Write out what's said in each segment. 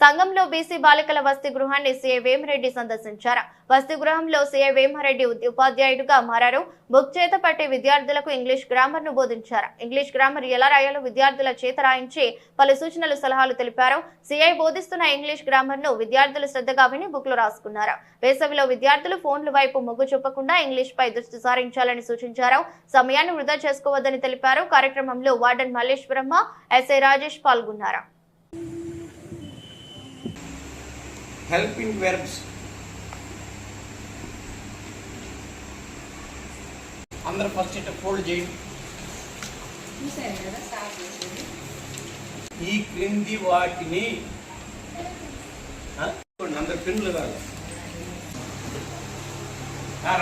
సంఘంలో బీసీ బాలికల వసతి గృహాన్ని సీఐ వేమిరెడ్డి సందర్శించారు. వసతి గృహంలో సీఐ వేమిరెడ్డి ఉపాధ్యాయుడిగా మారారు. బుక్ చేత పట్టే విద్యార్థులకు ఇంగ్లీష్ గ్రామర్ను బోధించారు. ఇంగ్లీష్ గ్రామర్ ఎలా రాయాలో విద్యార్థుల చేత రాయించి పలు సూచనలు సలహాలు తెలిపారు. సీఐ బోధిస్తున్న ఇంగ్లీష్ గ్రామర్ను విద్యార్థులు శ్రద్ధగా విని బుక్లో రాసుకున్నారు. వేసవిలో విద్యార్థులు ఫోన్ల వైపు మొగ్గు చూపకుండా ఇంగ్లీష్ పై దృష్టి సారించాలని సూచించారు. సమయాన్ని వృధా చేసుకోవద్దని తెలిపారు. కార్యక్రమంలో వార్డెన్ మల్లేశ్వరమ్మ ఎస్ఐ రాజేష్ పాల్గొన్నారు. హెల్పింగ్ వెర్బ్స్ అందరు ఫస్ట్ ఇట్లా ఫోల్డ్ చేయండి. ఈ క్రింది వాటిని అందరు పెన్నులు కాదు.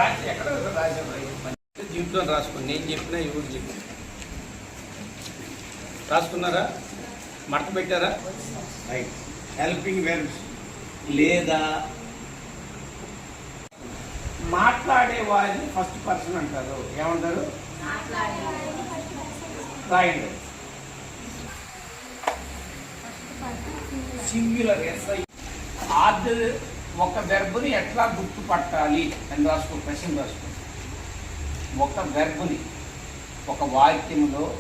రాసి ఎక్కడ రాశారు దీంట్లో రాసుకోండి. నేను చెప్పినా ఎవరు చెప్పిన. రాసుకున్నారా? మడత పెట్టారా? రైట్ హెల్పింగ్ వెర్బ్స్ లేదా మాట్లాడే వారిని ఫస్ట్ పర్సన్ అంటారు. ఏమంటారు? రాయండి. సింగులర్ ఎస్ఐ ఆర్డర్ ఒక వెర్బుని ఎట్లా గుర్తుపట్టాలి? అని రాసుకో ప్రశ్న రాసుకో. ఒక వెర్బుని ఒక వాక్యంలో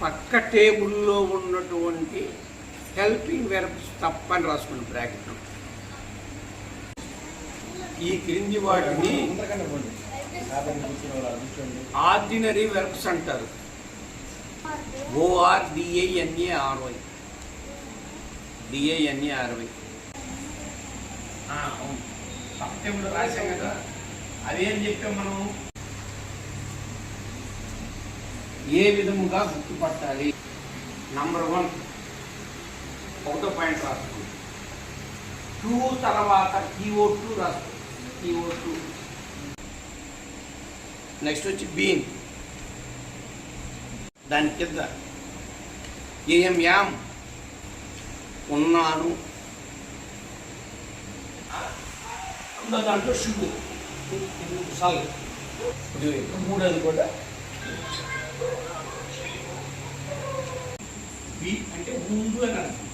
పక్క టేబుల్లో ఉన్నటువంటి హెల్పింగ్ వెర్బ్స్ తప్పని రాసుకున్న బ్రాకెట్లు ఈ క్రింది వాటిని ఆర్డినరీ వెర్బ్స్ అంటారు. O R D I N A R Y D I N A R Y అవును. టేబుల్లో రాశాం కదా. అదేం చెప్పాం మనం ఏ విధముగా గుర్తుపట్టాలి? నంబర్ వన్ ఒకటో పాయింట్ రాసుకోండి. టూ తర్వాత కీఓ టూ కీఓ టూ నెక్స్ట్ వచ్చి బీన్ దాని కింద ఏఎం యామ్ ఉన్నాను. దాంట్లో షుడ్ సాల్ మూడోది కూడా. బి అంటే ముందు అని అర్థం